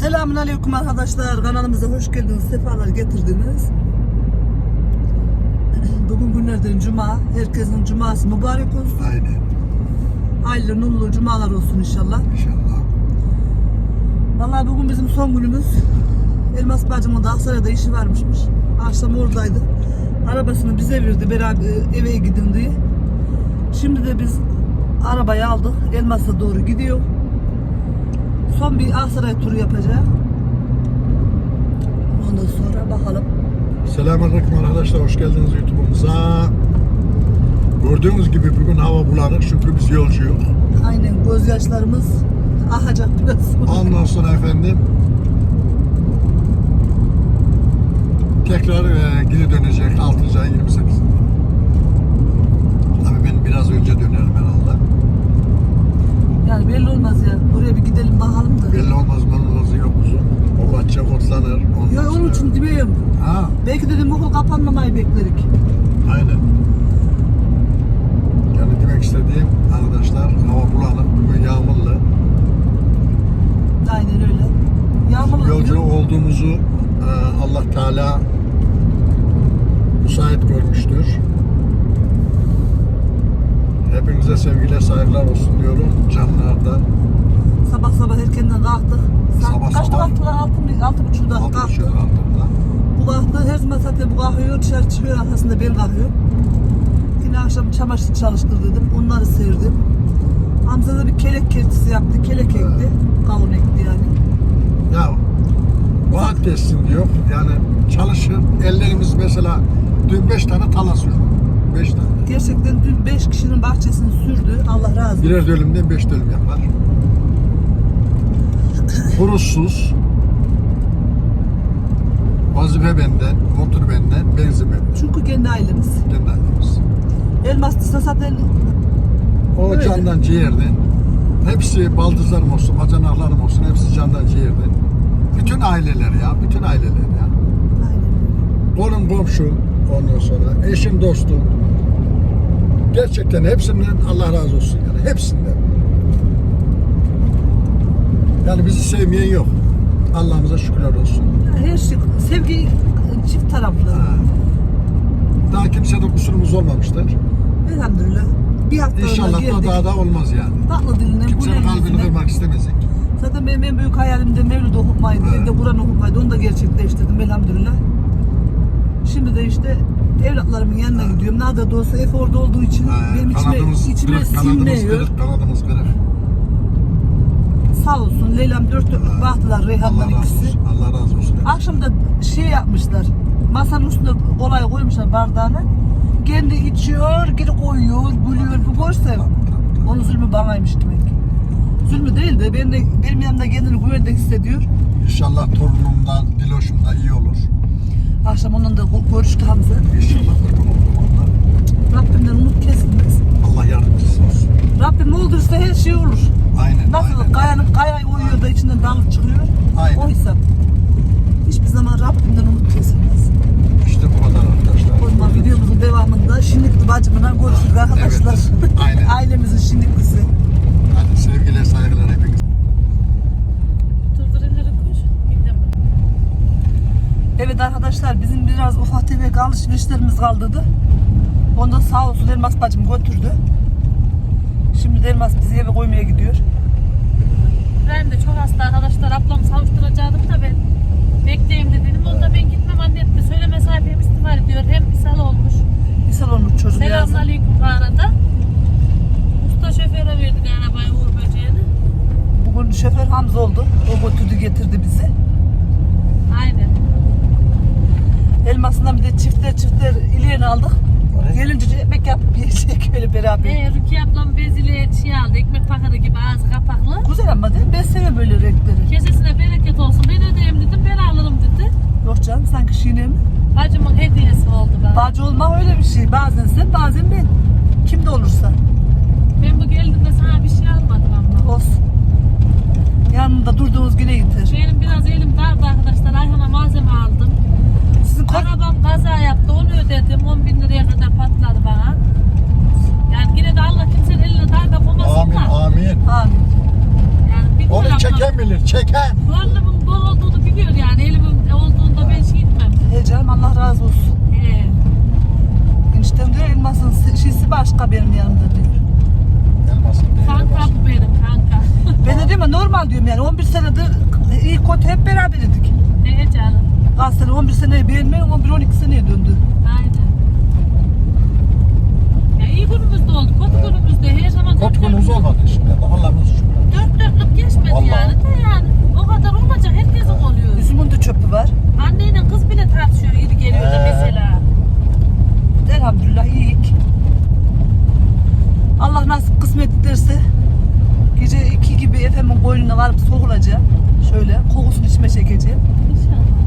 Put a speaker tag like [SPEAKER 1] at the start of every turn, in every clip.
[SPEAKER 1] Selamun Aleyküm arkadaşlar. Kanalımıza hoş geldiniz. Sefalar getirdiniz. Bugün günlerden cuma. Herkesin cuması mübarek olsun.
[SPEAKER 2] Aynen
[SPEAKER 1] Hayırlı nurlu cumalar olsun inşallah.
[SPEAKER 2] inşallah.
[SPEAKER 1] Vallahi bugün bizim son günümüz. Elmas bacımın da Aksaray'da işi varmışmış. Akşam oradaydı. Arabasını bize verdi beraber eve gidin diye. Şimdi de biz arabayı aldık. Elmas'a doğru gidiyor. Son bir Aksaray turu yapacağım. Ondan sonra bakalım.
[SPEAKER 2] Selamünaleyküm arkadaşlar hoş geldiniz YouTube'umuza. Gördüğünüz gibi bugün hava bulanık çünkü biz yolcuyuz.
[SPEAKER 1] Aynen gözyaşlarımız akacak biraz.
[SPEAKER 2] Ondan sonra efendim tekrar e, geri dönecek 6. ayın 28. Tabii ben biraz önce dönerim herhalde.
[SPEAKER 1] Yani belli olmaz ya. Oraya bir gidelim bakalım da.
[SPEAKER 2] Belli olmaz manolası yok uzun. O bahçe otlanır.
[SPEAKER 1] Ya onun için demiyorum.
[SPEAKER 2] Ha
[SPEAKER 1] Belki dedim okul kapanmamayı beklerik.
[SPEAKER 2] aynen. Yani demek istediğim arkadaşlar hava bulanık bugün yağmurlu.
[SPEAKER 1] Aynen öyle. Yağmurlu
[SPEAKER 2] Yolcu
[SPEAKER 1] diyor.
[SPEAKER 2] olduğumuzu e, Allah Teala müsait görmüştür. Hepinize sevgiler, saygılar olsun diyorum canlardan.
[SPEAKER 1] Sabah sabah erkenden kalktık. Saat
[SPEAKER 2] sabah
[SPEAKER 1] kaçta
[SPEAKER 2] kalktık
[SPEAKER 1] lan? Altı, altı buçukta kalktık.
[SPEAKER 2] Altı buçukta kalktık
[SPEAKER 1] Bu kalktı her zaman zaten bu kalkıyor, dışarı çıkıyor arkasında ben kalkıyorum. Yine akşam çamaşır çalıştırdım, onları serdim. Hamza da bir kelek kertisi yaptı, kelek ekti. Evet. Kavun ekti yani.
[SPEAKER 2] Ya vaat etsin diyor. Yani çalışın, ellerimiz mesela dün beş tane talasıyor. 5 tane.
[SPEAKER 1] Gerçekten dün 5 kişinin bahçesini sürdü. Allah razı olsun.
[SPEAKER 2] Birer dönümden 5 dönüm yapar. Horozsuz. Vazife benden, motor benden, benzin benden.
[SPEAKER 1] Çünkü kendi ailemiz.
[SPEAKER 2] Kendi ailemiz.
[SPEAKER 1] Elmas Elmas'ta zaten
[SPEAKER 2] o
[SPEAKER 1] evet.
[SPEAKER 2] candan ciğerden. Hepsi baldızlarım olsun, bacanaklarım olsun. Hepsi candan ciğerden. Bütün aileler ya, bütün aileler ya.
[SPEAKER 1] Aynen.
[SPEAKER 2] Konum komşum ondan sonra. Eşim dostum. Gerçekten hepsinden Allah razı olsun yani, hepsinden. Yani bizi sevmeyen yok. Allah'ımıza şükürler olsun.
[SPEAKER 1] Her şey sevgi çift taraflı.
[SPEAKER 2] Ha. Daha kimsede kusurumuz olmamıştır.
[SPEAKER 1] Elhamdülillah. Bir hafta
[SPEAKER 2] İnşallah da daha da olmaz yani.
[SPEAKER 1] Tatlı dilinden,
[SPEAKER 2] Kimsenin kalbini kırmak istemezdik.
[SPEAKER 1] Zaten benim en büyük hayalim de Mevlid okumaydı.
[SPEAKER 2] Evet.
[SPEAKER 1] Evde Kur'an okumaydı. Onu da gerçekleştirdim elhamdülillah. Şimdi de işte evlatlarımın yanına gidiyorum. Nerede de olsa hep orada olduğu için
[SPEAKER 2] Ha,
[SPEAKER 1] benim içime,
[SPEAKER 2] kanadımız
[SPEAKER 1] içime
[SPEAKER 2] kırık, kanadımız
[SPEAKER 1] sinmiyor.
[SPEAKER 2] kırık, kanadımız kırık.
[SPEAKER 1] Sağ olsun Leyla'm dört dörtlük baktılar
[SPEAKER 2] Allah
[SPEAKER 1] Reyhan'dan
[SPEAKER 2] razı
[SPEAKER 1] ikisi.
[SPEAKER 2] olsun. Allah razı olsun.
[SPEAKER 1] Akşam da şey yapmışlar. Masanın üstünde kolay koymuşlar bardağını. Kendi içiyor, geri koyuyor, gülüyor. Bu görsem. Onun zulmü banaymış demek. Zulmü değil de benim, de, benim yanımda kendini güvende hissediyor.
[SPEAKER 2] İnşallah torunumdan, Diloş'umda iyi olur.
[SPEAKER 1] Akşam onunla da gö- görüştü Hamza.
[SPEAKER 2] İnşallah kurban oldum ondan.
[SPEAKER 1] Rabbimden umut kesilmez.
[SPEAKER 2] Allah yardımcısı olsun.
[SPEAKER 1] Rabbim oldursa her şey olur.
[SPEAKER 2] Aynen.
[SPEAKER 1] Nasıl
[SPEAKER 2] aynen.
[SPEAKER 1] kayanın kayayı oyuyor da içinden dalıp çıkıyor.
[SPEAKER 2] Aynen.
[SPEAKER 1] O hesap. Hiçbir zaman Rabbimden umut kesilmez.
[SPEAKER 2] İşte bu kadar arkadaşlar.
[SPEAKER 1] O zaman videomuzun devamında Şinlikli bacımla görüşürüz arkadaşlar.
[SPEAKER 2] Evet, aynen.
[SPEAKER 1] Ailemizin arkadaşlar bizim biraz ufak tefek alışverişlerimiz kaldıydı. Ondan sağ olsun Elmas bacım götürdü. Şimdi Elmas bizi eve koymaya gidiyor.
[SPEAKER 3] Ben de çok hasta arkadaşlar. Ablamı savuşturacaktım da ben bekleyeyim de dedim. Onda ben gitmem anne etti. Söyleme sahibim istiğfar ediyor. Hem ishal olmuş.
[SPEAKER 1] İshal olmuş çocuk
[SPEAKER 3] Selamun
[SPEAKER 1] yazın.
[SPEAKER 3] aleyküm bu arada. Usta şoföre verdik arabayı Uğur Böceği'ni.
[SPEAKER 1] Bugün şoför Hamza oldu. O götürdü getirdi bizi.
[SPEAKER 3] Aynen.
[SPEAKER 1] Elmasından bir de çiftler çiftler ileğini aldık.
[SPEAKER 2] Evet.
[SPEAKER 1] Gelince ekmek yapıp yiyecek öyle beraber.
[SPEAKER 3] Ee, Rukiye ablam bezili şey aldı. Ekmek paketi gibi ağzı kapaklı.
[SPEAKER 1] Güzel ama değil mi? Ben seviyorum böyle renkleri.
[SPEAKER 3] Kesesine bereket olsun. Ben ödeyeyim dedim. Ben alırım dedi.
[SPEAKER 1] Yok canım sanki şiine mi?
[SPEAKER 3] Bacımın hediyesi oldu bana.
[SPEAKER 1] Bacı olmak öyle bir şey. Bazen sen bazen ben. Kimde olursa.
[SPEAKER 3] Ben bu geldiğimde sana bir şey almadım ama.
[SPEAKER 1] Olsun. Yanında durduğunuz güne yeter.
[SPEAKER 3] Benim biraz elim dardı arkadaşlar. Ayhan'a malzeme aldım.
[SPEAKER 1] Sizin kor-
[SPEAKER 3] Arabam kaza yaptı. Onu ödedim. 10 bin liraya kadar patladı bana. Yani yine de Allah kimsenin eline darda koymasın
[SPEAKER 2] Amin,
[SPEAKER 3] da.
[SPEAKER 2] amin.
[SPEAKER 1] Amin.
[SPEAKER 3] Yani
[SPEAKER 2] Onu çeken bilir, çeken.
[SPEAKER 3] Gönlümün bol olduğunu biliyor yani. Elimin olduğunda ben şey etmem.
[SPEAKER 1] He canım Allah razı olsun.
[SPEAKER 3] He.
[SPEAKER 1] Eniştem diyor elmasın şişi başka benim yanımda diyor.
[SPEAKER 2] Elmasın değeri
[SPEAKER 3] Kanka
[SPEAKER 2] başka.
[SPEAKER 3] bu benim kanka.
[SPEAKER 1] Ben de diyorum ya normal diyorum yani 11 senedir iyi kötü hep beraberdik.
[SPEAKER 3] He canım.
[SPEAKER 1] Kaç sene 11 seneyi beğenmeyin 11-12 seneye döndü.
[SPEAKER 3] Aynen. Ya iyi günümüzde oldu. Kötü günümüzde her zaman dört
[SPEAKER 2] Kotkunuz
[SPEAKER 3] dörtlük-
[SPEAKER 2] olmadı şimdi. Allah'ımız şükür.
[SPEAKER 3] Dört dörtlük geçmedi
[SPEAKER 2] Vallahi.
[SPEAKER 3] yani de yani. O kadar olmayacak herkesin oluyor.
[SPEAKER 1] Üzümün de çöpü var.
[SPEAKER 3] Anneyle kız bile tartışıyor yeri geliyor da
[SPEAKER 2] He.
[SPEAKER 3] mesela.
[SPEAKER 1] Elhamdülillah iyiyik. Allah nasip kısmet ederse gece iki gibi efemin boynuna varıp sokulacağım. Şöyle kokusunu içime çekeceğim.
[SPEAKER 3] İnşallah.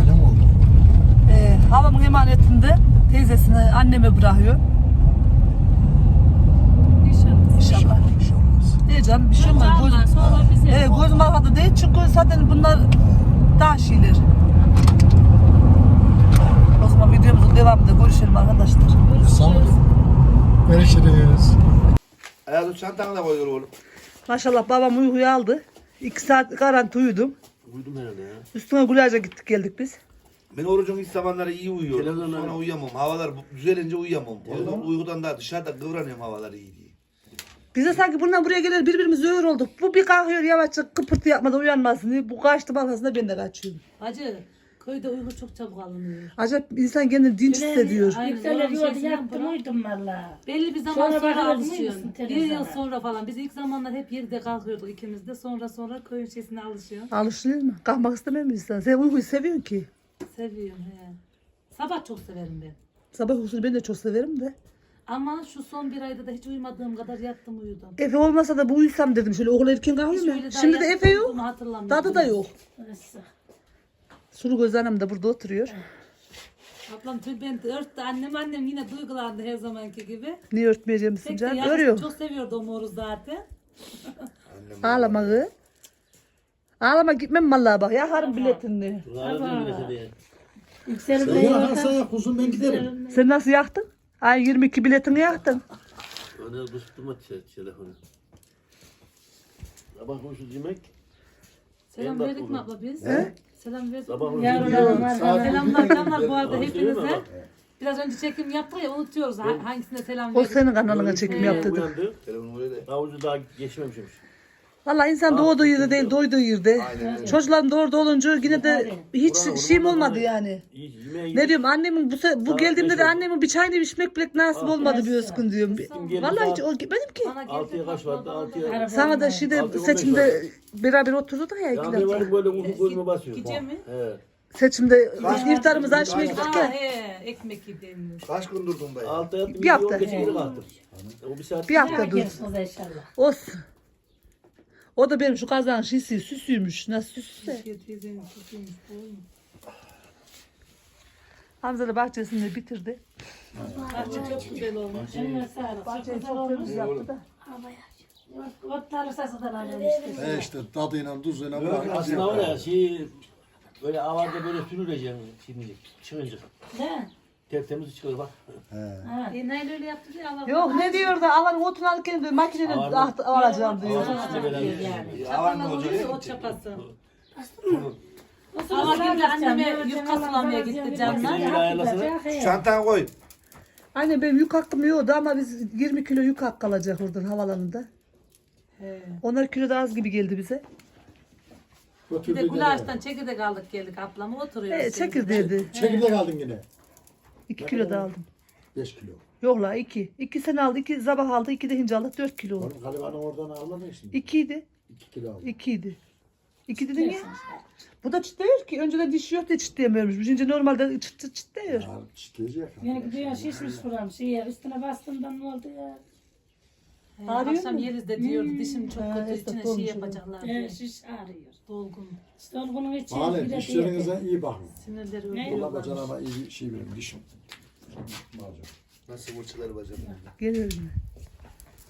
[SPEAKER 2] Öyle mi oldu?
[SPEAKER 1] Ee, halamın emanetinde teyzesini anneme bırakıyor.
[SPEAKER 3] İnşallah.
[SPEAKER 1] İnşallah.
[SPEAKER 2] Bir şey olmaz.
[SPEAKER 1] İyi canım bir şey olmaz. Göz,
[SPEAKER 3] sonra bize.
[SPEAKER 1] ee, gözüm arkada değil çünkü zaten bunlar daha şeyler. O zaman videomuzun devamında görüşelim arkadaşlar.
[SPEAKER 2] Sağ olun. Görüşürüz.
[SPEAKER 4] Hayatım çantanı da koydur oğlum.
[SPEAKER 1] Maşallah babam uykuyu aldı. İki saat garanti uyudum.
[SPEAKER 4] Uyudum herhalde ya.
[SPEAKER 1] Üstüne gülerce gittik geldik biz.
[SPEAKER 4] Ben orucun ilk zamanları iyi uyuyorum. Sonra uyuyamam. Havalar bu- düzelince uyuyamam. Uykudan, uykudan da dışarıda kıvranıyorum havalar iyi diye.
[SPEAKER 1] Biz de sanki bundan buraya gelir birbirimize öğür olduk. Bu bir kalkıyor yavaşça kıpırtı yapmadan uyanmasın diye. Bu kaçtı arkasında ben de kaçıyorum.
[SPEAKER 3] Hacı köyde uyku çok çabuk alınıyor.
[SPEAKER 1] Acayip insan kendini dinç hissediyor.
[SPEAKER 3] Aynen,
[SPEAKER 5] Yükselir
[SPEAKER 3] doğru bir
[SPEAKER 5] yolda yattım
[SPEAKER 3] bırak.
[SPEAKER 5] uyudum valla.
[SPEAKER 3] Belli bir zaman
[SPEAKER 5] Sonra
[SPEAKER 3] sonra,
[SPEAKER 5] bakıyoruz,
[SPEAKER 3] alışıyorsun. Bir
[SPEAKER 5] televizyona.
[SPEAKER 3] yıl sonra falan. Biz ilk zamanlar hep yerde kalkıyorduk ikimiz de. Sonra sonra köyün şeysine alışıyorsun.
[SPEAKER 1] Alışılır mı? Kalkmak istemiyor musun insan? Sen uykuyu seviyorsun ki.
[SPEAKER 3] Seviyorum he. Sabah çok severim ben.
[SPEAKER 1] Sabah uykusunu ben de çok severim de.
[SPEAKER 3] Ama şu son bir ayda da hiç uyumadığım kadar yattım uyudum.
[SPEAKER 1] Efe olmasa da bu uyusam dedim. Şöyle okul erken
[SPEAKER 3] Hiç
[SPEAKER 1] kalkıyorum
[SPEAKER 3] öyle
[SPEAKER 1] ya.
[SPEAKER 3] daha
[SPEAKER 1] Şimdi de Efe yok.
[SPEAKER 3] uyuduğumu hatırlamıyorum.
[SPEAKER 1] Da yok.
[SPEAKER 5] Neyse.
[SPEAKER 1] Sulu Göz Hanım da burada oturuyor.
[SPEAKER 3] Ablam tülbent örttü. Annem annem yine duygulandı her zamanki gibi.
[SPEAKER 1] Niye örtmeyeceğim misin
[SPEAKER 3] Tek de
[SPEAKER 1] canım?
[SPEAKER 3] yazın
[SPEAKER 1] Örüyorum.
[SPEAKER 3] çok seviyordu o moru zaten.
[SPEAKER 1] Ağlama kız. Ağlama gitmem vallahi bak. Yakarım biletini.
[SPEAKER 5] Yükselir
[SPEAKER 2] Ya
[SPEAKER 5] yolda.
[SPEAKER 2] Hasan kuzum ben giderim.
[SPEAKER 1] Sen nasıl yaktın? Ay 22 biletini yaktın.
[SPEAKER 6] Ana tutma telefonu. Sabah hoşu yemek.
[SPEAKER 3] Selam verdik mi abla biz?
[SPEAKER 1] He?
[SPEAKER 3] Selam
[SPEAKER 6] hoşu
[SPEAKER 5] Yavrularım var.
[SPEAKER 3] Selamlar canlar bu arada hepinize. Biraz önce çekim yaptık ya unutuyoruz ha- hangisine selam
[SPEAKER 1] O senin kanalına çekim yaptı.
[SPEAKER 6] Uyandı.
[SPEAKER 4] Telefonu böyle de.
[SPEAKER 6] Daha ucu daha geçmemişmiş.
[SPEAKER 1] Valla insan doğduğu yerde değil, doyduğu yerde.
[SPEAKER 4] Aynen.
[SPEAKER 1] Çocukların da orada olunca yine de hiç
[SPEAKER 6] Buranın-
[SPEAKER 1] şeyim
[SPEAKER 6] buranın-
[SPEAKER 1] olmadı yani.
[SPEAKER 6] İyi yemeği
[SPEAKER 1] Ne diyorum annemin bu, se- bu
[SPEAKER 6] Saat
[SPEAKER 1] geldiğimde de annemin bir çayını içmek bile nasip
[SPEAKER 6] Ah,
[SPEAKER 1] olmadı bir özgün diyorum.
[SPEAKER 6] geldi
[SPEAKER 1] Vallahi hiç
[SPEAKER 6] saat-
[SPEAKER 1] o gitmedim ki.
[SPEAKER 6] Altıya kaç vardı? Altıya-
[SPEAKER 3] da-
[SPEAKER 1] Sana da şeyde
[SPEAKER 6] Altı, on beş
[SPEAKER 1] seçimde beraber oturduk ya
[SPEAKER 6] Ya
[SPEAKER 1] ikiler.
[SPEAKER 6] ben varım böyle uzun koyma basıyor.
[SPEAKER 3] Gece mi?
[SPEAKER 6] He.
[SPEAKER 1] Seçimde iftarımızı açmaya gittik
[SPEAKER 3] Ha
[SPEAKER 1] ya.
[SPEAKER 3] he ekmek yedim.
[SPEAKER 4] Kaç gün durdun dayı?
[SPEAKER 6] Altıya yattım.
[SPEAKER 1] Bir hafta.
[SPEAKER 6] O bir saat.
[SPEAKER 1] Bir hafta dur.
[SPEAKER 5] Görüşürüz inşallah.
[SPEAKER 1] Olsun. O da benim şu kazağın şişi süsüymüş. Nasıl süsse. Hamza da bahçesini bitirdi.
[SPEAKER 3] Bahçe çok güzel olmuş.
[SPEAKER 5] Eline sağlık. Çok güzel olmuş.
[SPEAKER 1] Yaptı da.
[SPEAKER 5] Otları sasadan alıyoruz işte.
[SPEAKER 2] He işte tadıyla tuzuyla bırak.
[SPEAKER 6] Aslında var ya şey böyle avada böyle sürüleceksin şimdi çıkınca.
[SPEAKER 5] Ne?
[SPEAKER 6] Tertemiz çıkıyor bak.
[SPEAKER 5] Ha.
[SPEAKER 3] E Nail öyle yaptı diye Allah
[SPEAKER 1] Yok ne diyor da alan otunu alırken diyor makineyle
[SPEAKER 6] Ağır-
[SPEAKER 1] aht- alacağım diyor.
[SPEAKER 6] İçinde böyle
[SPEAKER 5] Yani.
[SPEAKER 4] Yalan mı
[SPEAKER 3] Çapala
[SPEAKER 4] olacak?
[SPEAKER 3] o çapası.
[SPEAKER 5] O
[SPEAKER 3] Ama
[SPEAKER 5] zaman
[SPEAKER 3] şimdi anneme
[SPEAKER 5] yapacağım,
[SPEAKER 3] yufka
[SPEAKER 5] yapacağım,
[SPEAKER 3] sulamaya
[SPEAKER 5] yapacağım,
[SPEAKER 3] gitti
[SPEAKER 5] yapacağım.
[SPEAKER 3] canlar.
[SPEAKER 6] Makineyi ayarlasana.
[SPEAKER 5] He.
[SPEAKER 4] Çantana koy.
[SPEAKER 1] Anne benim yük hakkım yoktu ama biz 20 kilo yük hakkı alacak oradan havalanında.
[SPEAKER 3] He.
[SPEAKER 1] Onlar kilo da az gibi geldi bize.
[SPEAKER 3] Bir de gulaştan çekirdek aldık geldik ablama oturuyoruz.
[SPEAKER 1] Evet
[SPEAKER 3] şimdi.
[SPEAKER 1] çekirdeğiydi.
[SPEAKER 2] Çekirdek aldın yine.
[SPEAKER 1] 2 kilo da aldım.
[SPEAKER 2] 5 kilo.
[SPEAKER 1] Yok la 2. 2 sene aldı, 2 sabah aldı, 2 de hince aldık 4 kilo oldu.
[SPEAKER 2] Oğlum Galiban'ı oradan almadın şimdi.
[SPEAKER 1] 2 idi.
[SPEAKER 2] 2 kilo aldın.
[SPEAKER 1] 2 idi. 2 dedin ya. Bu da çıtlıyor ki. Önceden diş yok da çıtlayamıyormuş. Şimdi normalde çıt çıt çıtlıyor.
[SPEAKER 2] Ya çitleyecek.
[SPEAKER 5] Yani gidiyor şişmiş buram. Şey, üstüne bastığımdan ne oldu ya?
[SPEAKER 3] He,
[SPEAKER 1] Ağrıyor
[SPEAKER 3] akşam
[SPEAKER 1] mu?
[SPEAKER 3] yeriz de diyordu dişim çok
[SPEAKER 1] Ha,
[SPEAKER 3] kötü
[SPEAKER 1] esnaf
[SPEAKER 3] içine şey
[SPEAKER 1] olmuş
[SPEAKER 3] yapacaklar diye.
[SPEAKER 5] Ee, şiş ağrıyor.
[SPEAKER 3] Dolgun.
[SPEAKER 5] İşte onu bunun için
[SPEAKER 2] Mahalle
[SPEAKER 5] bir de
[SPEAKER 2] dişlerinize iyi bakın.
[SPEAKER 3] Sinirleri
[SPEAKER 2] Allah
[SPEAKER 3] ölüyorlar.
[SPEAKER 2] bacağına iyi bir şey verin dişim. Bacağım.
[SPEAKER 4] Nasıl fırçaları bacım?
[SPEAKER 1] Geliyor yine.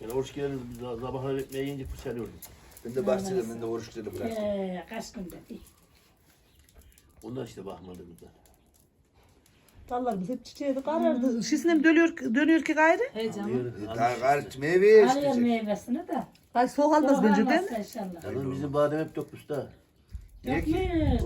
[SPEAKER 6] Yani hoş geldin. Sabahları ekmeği yiyince fırçalıyordum.
[SPEAKER 4] Ben de bahçede ben de oruçları bıraktım.
[SPEAKER 5] Ee, kaç günde değil.
[SPEAKER 6] Ondan işte bakmadım da.
[SPEAKER 1] Dallarımız hep çiçeğe karardı. Şişine mi dönüyor, dönüyor ki gayrı?
[SPEAKER 3] He canım.
[SPEAKER 4] Daha gayret meyveye
[SPEAKER 5] Alıyor
[SPEAKER 4] isteyecek.
[SPEAKER 5] meyvesini de.
[SPEAKER 1] Ay soğuk almaz bence değil mi?
[SPEAKER 5] İnşallah.
[SPEAKER 6] Yalnız bizim badem hep yok usta.
[SPEAKER 5] Yok mu?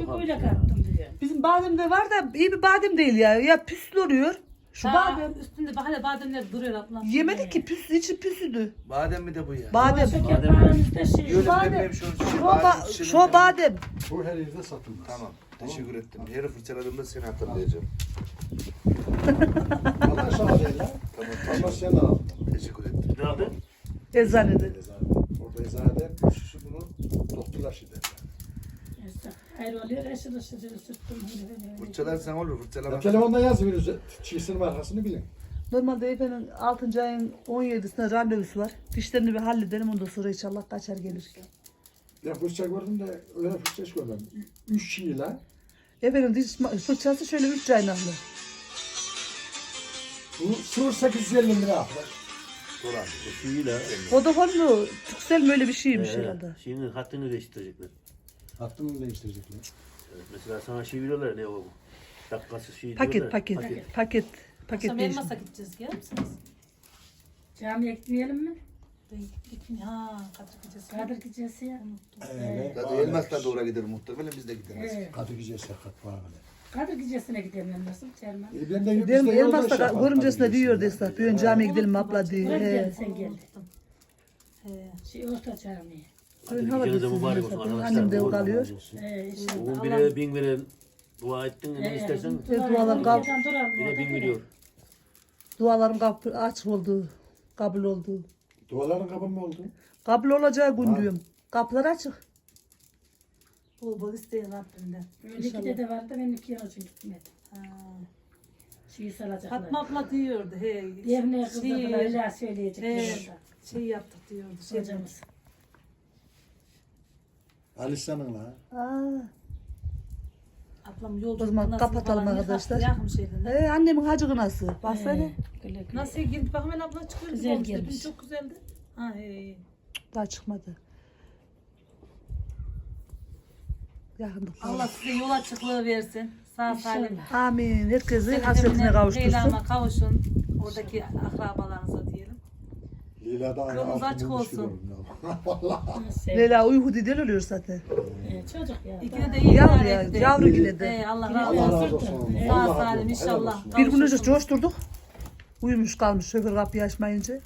[SPEAKER 5] Bir böyle kattım diyor.
[SPEAKER 1] Bizim bademde var da iyi bir badem değil ya. Ya püslü oluyor. Şu
[SPEAKER 3] Daha
[SPEAKER 1] badem.
[SPEAKER 3] üstünde bak hele bademler duruyor ablam.
[SPEAKER 1] Yemedik ki püs, içi püsüdü.
[SPEAKER 4] Badem mi de bu ya?
[SPEAKER 1] Badem.
[SPEAKER 5] Şeker
[SPEAKER 6] Badem
[SPEAKER 5] bağımızda şey.
[SPEAKER 1] Badem.
[SPEAKER 4] şu
[SPEAKER 1] Şu,
[SPEAKER 4] şu
[SPEAKER 1] ba
[SPEAKER 4] badem
[SPEAKER 1] şu
[SPEAKER 4] şişenin-
[SPEAKER 1] badem.
[SPEAKER 2] Bu her yerde satılmaz.
[SPEAKER 4] Tamam. Teşekkür ettim. Yeri fırçaladığımda seni hatırlayacağım.
[SPEAKER 2] Allah sana değil lan.
[SPEAKER 4] Tamam.
[SPEAKER 2] Allah sen al.
[SPEAKER 4] Teşekkür ettim.
[SPEAKER 6] Nerede?
[SPEAKER 1] Eczanede.
[SPEAKER 2] Eczanede. Orada eczanede şu şu bunu doktorlar şey derler.
[SPEAKER 5] Hayır oluyor, eşir eşir sürttüm. öyle öyle.
[SPEAKER 4] Fırçalarsan olur.
[SPEAKER 2] Ya
[SPEAKER 4] Fırçalamazsan.
[SPEAKER 2] telefonda yazmıyoruz. Çiğsin markasını bilin.
[SPEAKER 1] Normalde efendim 6. ayın 17'sinde randevusu var. Dişlerini bir halledelim ondan sonra inşallah kaçar gelir.
[SPEAKER 2] Ya fırça gördüm de öyle fırça hiç görmedim. Ü- Üç lan.
[SPEAKER 1] Efendim diş ma- fırçası şöyle 3 caynaklı.
[SPEAKER 2] Bu 0850 lira.
[SPEAKER 6] Şeyi la.
[SPEAKER 1] Vodafone'lu Türksel mi öyle bir şeymiş
[SPEAKER 6] Ee,
[SPEAKER 1] herhalde.
[SPEAKER 6] Şeyin hattını değiştirecekler.
[SPEAKER 2] Hattını değiştirecekler.
[SPEAKER 6] Evet, mesela sana şey veriyorlar ne o? Dakikası şey
[SPEAKER 1] Paket
[SPEAKER 6] diyorlar.
[SPEAKER 1] paket paket paket
[SPEAKER 3] Akşam
[SPEAKER 1] değişim.
[SPEAKER 3] elmasa gideceğiz gelir misiniz?
[SPEAKER 5] Camiye gitmeyelim mi?
[SPEAKER 3] Gittim ha Kadir gideceğiz.
[SPEAKER 5] Kadir gecesi ya.
[SPEAKER 2] Evet.
[SPEAKER 4] Zaten Elmas'tan doğru gider muhtemelen biz de gideriz.
[SPEAKER 5] Evet.
[SPEAKER 2] Kadı gece sakat var böyle.
[SPEAKER 5] Kadir gecesine gidelim nasıl Cerman?
[SPEAKER 2] E ben de
[SPEAKER 1] Derim
[SPEAKER 2] biz de yolda
[SPEAKER 1] Elmas'ta
[SPEAKER 2] şey yaparız
[SPEAKER 1] görümcesine
[SPEAKER 2] Kadı
[SPEAKER 1] diyor destek. Bir ön camiye gidelim abla diye.
[SPEAKER 5] Buraya
[SPEAKER 1] He.
[SPEAKER 5] gel sen gel.
[SPEAKER 3] He.
[SPEAKER 5] Şey orta camiye.
[SPEAKER 6] Geceniz de mübarek olsun arkadaşlar.
[SPEAKER 1] Annem de kalıyor.
[SPEAKER 5] Ee, inşallah.
[SPEAKER 6] Bugün bire bin veren dua ettin ne
[SPEAKER 5] Ee,
[SPEAKER 6] istersen
[SPEAKER 1] Ve dualarım kab
[SPEAKER 5] duralım
[SPEAKER 6] bin veriyor.
[SPEAKER 1] dualarım kab aç oldu. Kabul oldu.
[SPEAKER 2] Duaların kabul mı oldu?
[SPEAKER 1] Kabul olacağı gün diyorum. Kapılar açık.
[SPEAKER 3] Bol bol isteyin Rabbimden.
[SPEAKER 5] Öndeki de vardı ben iki yıl için gitmedim.
[SPEAKER 3] Ha.
[SPEAKER 5] Şeyi salacaklar.
[SPEAKER 3] Fatma abla diyordu he.
[SPEAKER 5] Yerine kızdılar
[SPEAKER 3] Şey,
[SPEAKER 5] öyle söyleyecekler
[SPEAKER 3] he,
[SPEAKER 5] orada.
[SPEAKER 3] şey yaptık diyordu. Şey
[SPEAKER 5] Hocamız.
[SPEAKER 2] Alisa'nın la.
[SPEAKER 1] Aa.
[SPEAKER 3] Ablam yolculuk
[SPEAKER 1] O zaman
[SPEAKER 3] nasıl
[SPEAKER 1] kapatalım arkadaşlar.
[SPEAKER 3] Yakın şeyden.
[SPEAKER 1] He, annemin hacı kınası. Baksana.
[SPEAKER 5] Ee, güle güle.
[SPEAKER 3] Nasıl girdik bakın ben abla çıkıyor.
[SPEAKER 5] Güzel
[SPEAKER 3] Güzel
[SPEAKER 5] gelmiş.
[SPEAKER 3] gelmiş. Çok güzeldi. Ha he.
[SPEAKER 1] Daha çıkmadı. Yakındık.
[SPEAKER 3] Allah size yol açıklığı versin. Sağ salim.
[SPEAKER 1] Amin. Herkesi hasretine kavuştursun.
[SPEAKER 3] Leyla'ma kavuşun. Oradaki akrabalarınıza diyelim.
[SPEAKER 2] Lila da aynı
[SPEAKER 3] Kırmızı
[SPEAKER 2] altın
[SPEAKER 3] açık
[SPEAKER 2] bulmuş gibi
[SPEAKER 3] olsun.
[SPEAKER 2] oldum ya. Vallahi.
[SPEAKER 1] Leyla uyku didel oluyor zaten.
[SPEAKER 5] Ee, çocuk ya.
[SPEAKER 3] İkine de iyi
[SPEAKER 1] Yavru
[SPEAKER 3] idare
[SPEAKER 1] ya,
[SPEAKER 3] etti.
[SPEAKER 1] yavru yine de.
[SPEAKER 3] He, Allah razı
[SPEAKER 2] Allah
[SPEAKER 3] olsun.
[SPEAKER 2] razı olsun.
[SPEAKER 5] Sağ
[SPEAKER 3] Sağ
[SPEAKER 2] Allah razı
[SPEAKER 3] salim
[SPEAKER 2] olsun.
[SPEAKER 3] inşallah.
[SPEAKER 1] Bir gün önce coşturduk. Uyumuş kalmış şoför kapıyı açmayınca.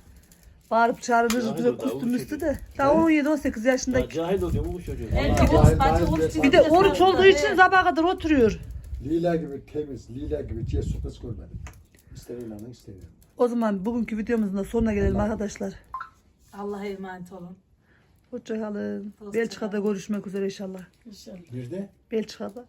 [SPEAKER 1] Bağırıp çağırırız üstüm
[SPEAKER 6] bu
[SPEAKER 1] üstü de. Daha 17-18
[SPEAKER 6] Ya
[SPEAKER 1] yaşındaki.
[SPEAKER 6] cahil oluyor bu çocuğu.
[SPEAKER 3] Oruç, bacı oruç.
[SPEAKER 1] Bir de oruç olduğu için sabaha kadar oturuyor.
[SPEAKER 2] Lila gibi temiz, lila gibi cesur kız görmedim. İster inanın ister inanın.
[SPEAKER 1] O zaman bugünkü videomuzun da sonuna gelelim arkadaşlar.
[SPEAKER 3] Allah'a emanet olun.
[SPEAKER 1] Hoşçakalın.
[SPEAKER 3] Hoşça
[SPEAKER 1] Belçika'da görüşmek üzere inşallah.
[SPEAKER 5] İnşallah.
[SPEAKER 2] Bir de
[SPEAKER 1] Belçika'da.